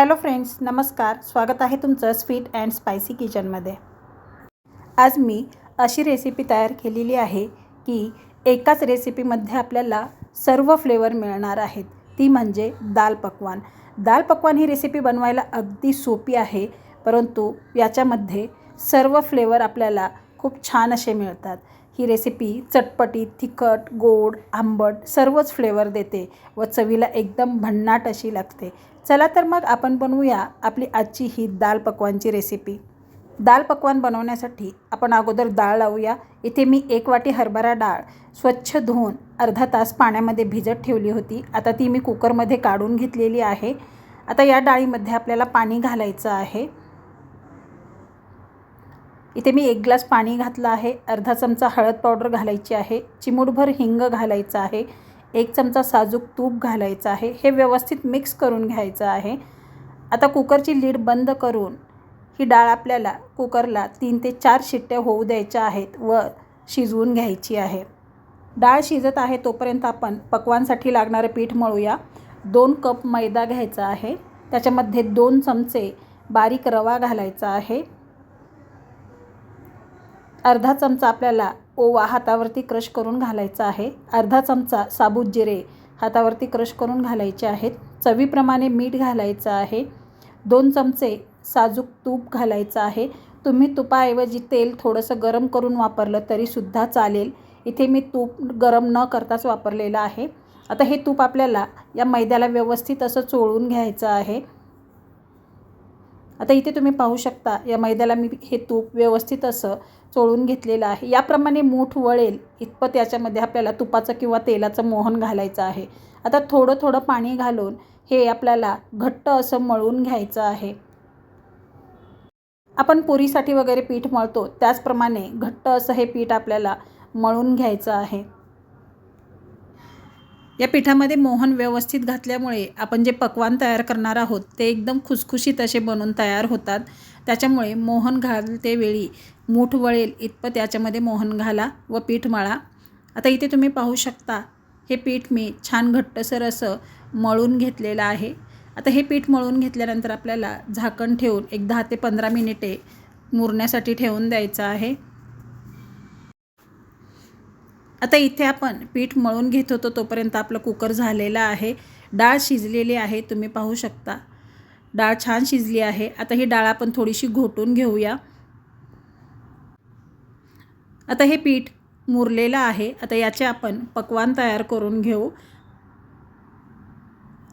Hello friends नमस्कार. स्वागत आहे तुमचं स्वीट अँड स्पायसी किचनमध्ये. आज मी अशी रेसिपी तयार केलेली आहे की एकाच रेसिपीमध्ये आपल्याला सर्व फ्लेवर मिळणार आहेत. ती म्हणजे दाल पकवान. दाल पकवान ही रेसिपी बनवायला अगदी सोपी आहे परंतु याच्यामध्ये सर्व फ्लेवर आपल्याला खूप छान असे मिळतात. ही रेसिपी चटपटीत तिखट गोड आंबट सर्वच फ्लेवर देते व चवीला एकदम भन्नाट अशी लागते. चला तर मग आपण बनवूया आपली आजची ही दाल पकवानची रेसिपी दाल पकवान बनवण्यासाठी आपण अगोदर डाळ लावूया. इथे मी एक वाटी हरभरा डाळ स्वच्छ धुवून अर्धा तास पाण्यामध्ये भिजत ठेवली होती. आता ती मी कुकरमध्ये काढून घेतलेली आहे. आता या डाळीमध्ये आपल्याला पाणी घालायचं आहे. इथे मी एक ग्लास पाणी घातलं आहे. अर्धा चमचा हळद पावडर घालायची आहे. चिमूटभर हिंग घालायचं आहे. एक चमचा साजूक तूप घालायचं आहे. हे व्यवस्थित मिक्स करून घ्यायचं आहे. आता कुकरची लीड बंद करून ही डाळ आपल्याला कुकरला तीन ते चार शिट्ट्या होऊ द्यायच्या आहेत व शिजवून घ्यायची आहे. डाळ शिजत आहे तोपर्यंत आपण पकवानसाठी लागणारं पीठ मळूया. दोन कप मैदा घ्यायचा आहे. त्याच्यामध्ये दोन चमचे बारीक रवा घालायचा आहे. अर्धा चमचा आपल्याला ओवा हातावरती क्रश करून घालायचा आहे. अर्धा चमचा साबूत जिरे हातावरती क्रश करून घालायचे आहेत. चवीप्रमाणे मीठ घालायचं आहे. दोन चमचे साजूक तूप घालायचं आहे. तुम्ही तुपाऐवजी तेल थोडंसं गरम करून वापरलं तरीसुद्धा चालेल. इथे मी तूप गरम न करताच वापरलेलं आहे. आता हे तूप आपल्याला या मैद्याला व्यवस्थित असं चोळून घ्यायचं आहे. आता इथे तुम्ही पाहू शकता या मैद्याला मी हे तूप व्यवस्थित असं चोळून घेतलेलं आहे. याप्रमाणे मूठ वळेल इतपत याच्यामध्ये आपल्याला तुपाचं किंवा तेलाचं मोहन घालायचं आहे. आता थोडं थोडं पाणी घालून हे आपल्याला घट्ट असं मळून घ्यायचं आहे. आपण पुरीसाठी वगैरे पीठ मळतो त्याचप्रमाणे घट्ट असं हे पीठ आपल्याला मळून घ्यायचं आहे. या पिठामध्ये मोहन व्यवस्थित घातल्यामुळे आपण जे पकवान तयार करणार आहोत ते एकदम खुसखुशीत असे बनून तयार होतात. त्याच्यामुळे मोहन घालते वेळी. मूठ वळेल इतपत याच्यामध्ये मोहन घाला व पीठ मळा. आता इथे तुम्ही पाहू शकता हे पीठ मी छान घट्टसर असं मळून घेतलेलं आहे. आता हे पीठ मळून घेतल्यानंतर आपल्याला झाकण ठेवून एक दहा ते पंधरा मिनिटे मुरण्यासाठी ठेवून द्यायचं आहे. आता इथे आपण पीठ मळून घेत होतो तोपर्यंत आपलं कुकर झालेलं आहे. डाळ शिजलेली आहे तुम्ही पाहू शकता. डाळ छान शिजली आहे. आता ही डाळ आपण थोडीशी घोटून घेऊया. आता हे पीठ मुरलेलं आहे. आता याचे आपण पकवान तयार करून घेऊ.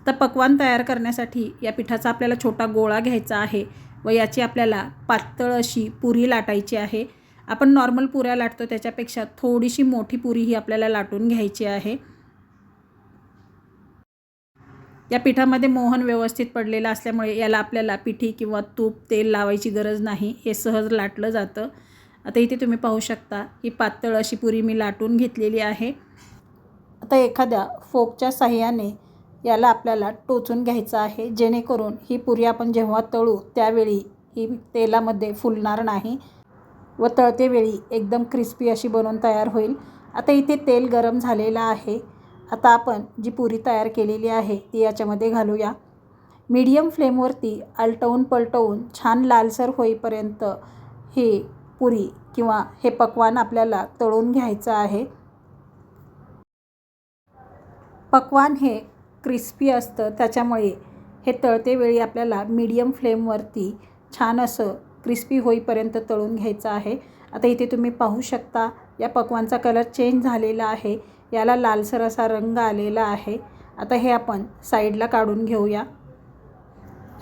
तर पकवान तयार करण्यासाठी या पिठाचा आपल्याला छोटा गोळा घ्यायचा आहे व याची आपल्याला पातळ अशी पुरी लाटायची आहे. आपण नॉर्मल पुऱ्या लाटतो त्याच्यापेक्षा थोडीशी मोठी पुरी ही आपल्याला लाटून घ्यायची आहे. या पिठामध्ये मोहन व्यवस्थित पडलेलं असल्यामुळे याला आपल्याला पिठी किंवा तूप तेल लावायची गरज नाही. हे सहज लाटलं जातं. आता इथे तुम्ही पाहू शकता ही पातळ अशी पुरी मी लाटून घेतलेली आहे. आता एखाद्या फोकच्या साह्याने याला आपल्याला टोचून घ्यायचं आहे. जेणेकरून ही पुरी आपण जेव्हा तळू त्यावेळी ही तेलामध्ये फुलणार नाही. व तळतेवेळी एकदम क्रिस्पी अशी बनवून तयार होईल. आता इथे तेल गरम झालेलं आहे. आता आपण जी पुरी तयार केलेली आहे ती याच्यामध्ये घालूया. मीडियम फ्लेमवरती आलटवून पलटवून छान लालसर होईपर्यंत ही पुरी किंवा हे पकवान आपल्याला तळून घ्यायचं आहे. पकवान हे क्रिस्पी असतं त्याच्यामुळे हे तळतेवेळी आपल्याला मीडियम फ्लेमवरती छान असं क्रिस्पी होईपर्यंत तळून घ्यायचं आहे. आता इथे तुम्ही पाहू शकता या पकवानचा कलर चेंज झालेला आहे. याला लालसर असा रंग आलेला आहे. आता हे आपण साईडला काढून घेऊया.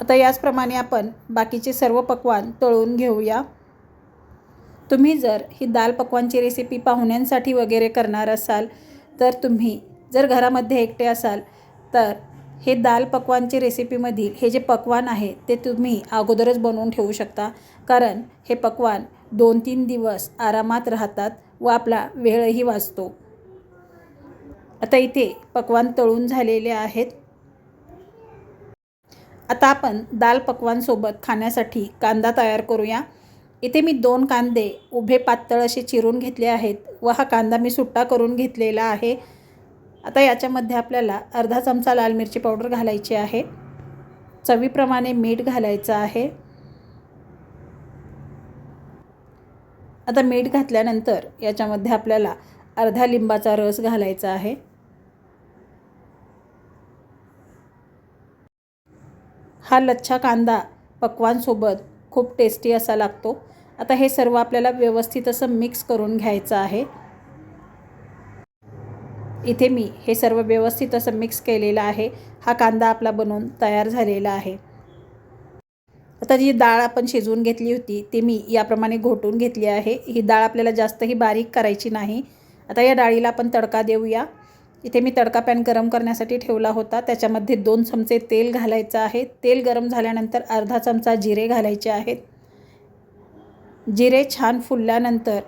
आता याचप्रमाणे आपण बाकीचे सर्व पकवान तळून घेऊया. तुम्ही जर ही दाल पकवानची रेसिपी पाहुण्यांसाठी वगैरे करणार असाल तर तुम्ही जर घरामध्ये एकटे असाल तर हे दाल पकवानचे रेसिपीमधील हे जे पकवान आहे ते तुम्ही अगोदरच बनवून ठेवू शकता. कारण हे पकवान दोन तीन दिवस आरामात राहतात व आपला वेळही वाचतो. आता इथे पकवान तळून झालेले आहेत. आता आपण दाल पकवानसोबत खाण्यासाठी कांदा तयार करूया. इथे मी दोन कांदे उभे पातळ असे चिरून घेतले आहेत व हा कांदा मी सुट्टा करून घेतलेला आहे. आता याच्यामध्ये आपल्याला अर्धा चमचा लाल मिरची पावडर घालायची आहे. चवीप्रमाणे मीठ घालायचं आहे. आता मीठ घातल्यानंतर याच्यामध्ये आपल्याला अर्धा लिंबाचा रस घालायचा आहे. हा लच्छा कांदा पक्वांसोबत खूप टेस्टी असा लागतो. आता हे सर्व आपल्याला व्यवस्थित असं मिक्स करून घ्यायचं आहे. इथे मी हे सर्व व्यवस्थित असं मिक्स केलेलं आहे. हा कांदा आपला बनवून तयार झालेला आहे. आता जी डाळ आपण शिजवून घेतली होती ती मी याप्रमाणे घोटून घेतली आहे. ही डाळ आपल्याला जास्तही बारीक करायची नाही. आता या डाळीला आपण तडका देऊया. इथे मी तडका पॅन गरम करण्यासाठी ठेवला होता. त्याच्यामध्ये दोन चमचे तेल घालायचं आहे. तेल गरम झाल्यानंतर अर्धा चमचा जिरे घालायचे आहेत. जिरे छान फुलल्यानंतर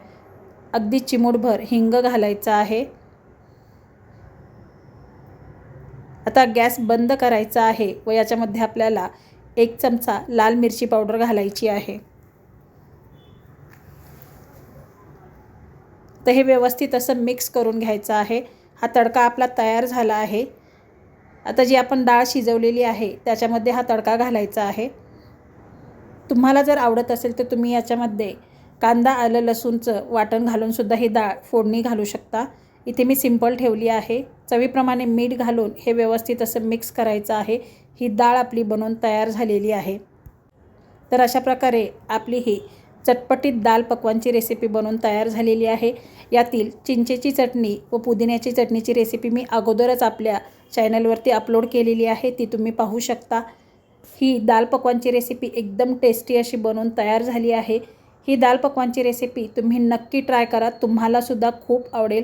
अगदी चिमूटभर हिंग घालायचं आहे. आता गॅस बंद करायचा आहे व याच्यामध्ये आपल्याला एक चमचा लाल मिरची पावडर घालायची आहे. तर हे व्यवस्थित असं मिक्स करून घ्यायचं आहे. हा तडका आपला तयार झाला आहे. आता जी आपण डाळ शिजवलेली आहे त्याच्यामध्ये हा तडका घालायचा आहे. तुम्हाला जर आवडत असेल तर तुम्ही याच्यामध्ये कांदा आलं लसूणचं वाटण घालूनसुद्धा ही डाळ फोडणी घालू शकता. इथे मी सिंपल ठेवली आहे. चवीप्रमाणे मीठ घालून हे व्यवस्थित असं मिक्स करायचं आहे. ही डाळ आपली बनवून तयार झालेली आहे. तर अशा प्रकारे आपली ही चटपटीत दाल पकवानची रेसिपी बनवून तयार झालेली आहे. यातील चिंचेची चटणी व पुदिन्याची चटणीची रेसिपी मी अगोदरच आपल्या चॅनलवरती अपलोड केलेली आहे. ती तुम्ही पाहू शकता. ही दाल पकवानची रेसिपी एकदम टेस्टी अशी बनवून तयार झाली आहे. ही दाल पकवानची रेसिपी तुम्ही नक्की ट्राय करा. तुम्हालासुद्धा खूप आवडेल.